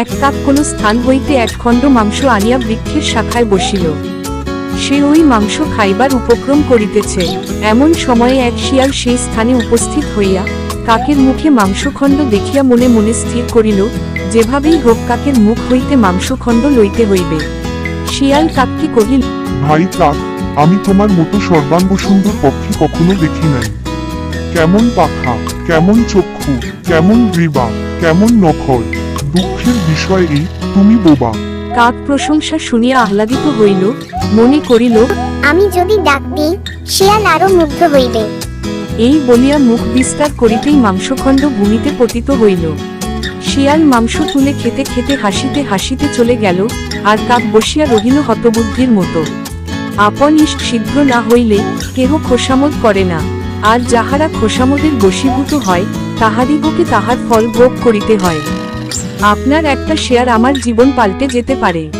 এক কাক কোন স্থান হইতে এক খণ্ড মাংস আনিয়া বৃক্ষের শাখায় বসিল। সে ওই মাংস খাইবার উপক্রম করিতেছে। এমন সময়ে এক শিয়াল সেই স্থানে উপস্থিত হইয়া কাকের মুখে মাংসখণ্ড দেখিয়া মনে মনে স্থির করিল, যেভাবেই হোক কাকের মুখ হইতে মাংসখণ্ড লইতে হইবে। শিয়াল কাককে কহিল, ভাই কাক, আমি তোমার মতো সর্বাঙ্গ সুন্দর পক্ষী কখনো দেখি নাই। কেমন পাখা, কেমন চক্ষু, কেমন গ্রীবা, কেমন নখর দুঃখের বিষয় এই তুমি বোবা। কাক প্রশংসা শুনিয়া আহ্লাদিত হইল মনে করিল আমি যদি ডাক দিই শিয়াল আরও মুগ্ধ হইবে। এই বলিয়া মুখ বিস্তার করিতেই মাংসখণ্ড ভূমিতে পতিত হইল। শিয়াল মাংস তুলে খেতে খেতে হাসিতে হাসিতে চলে গেল আর কাক বসিয়া রহিল হতবুদ্ধির মতো। আপন ইষ্ট সিদ্ধ না হইলে কেহ খোসামত করে না আর যাহারা খোসামদের বশীভূত হয় তাহাদিগকে তাহার ফল ভোগ করিতে হয়। আপনার একটা শেয়ার আমার জীবন পাল্টে যেতে পারে।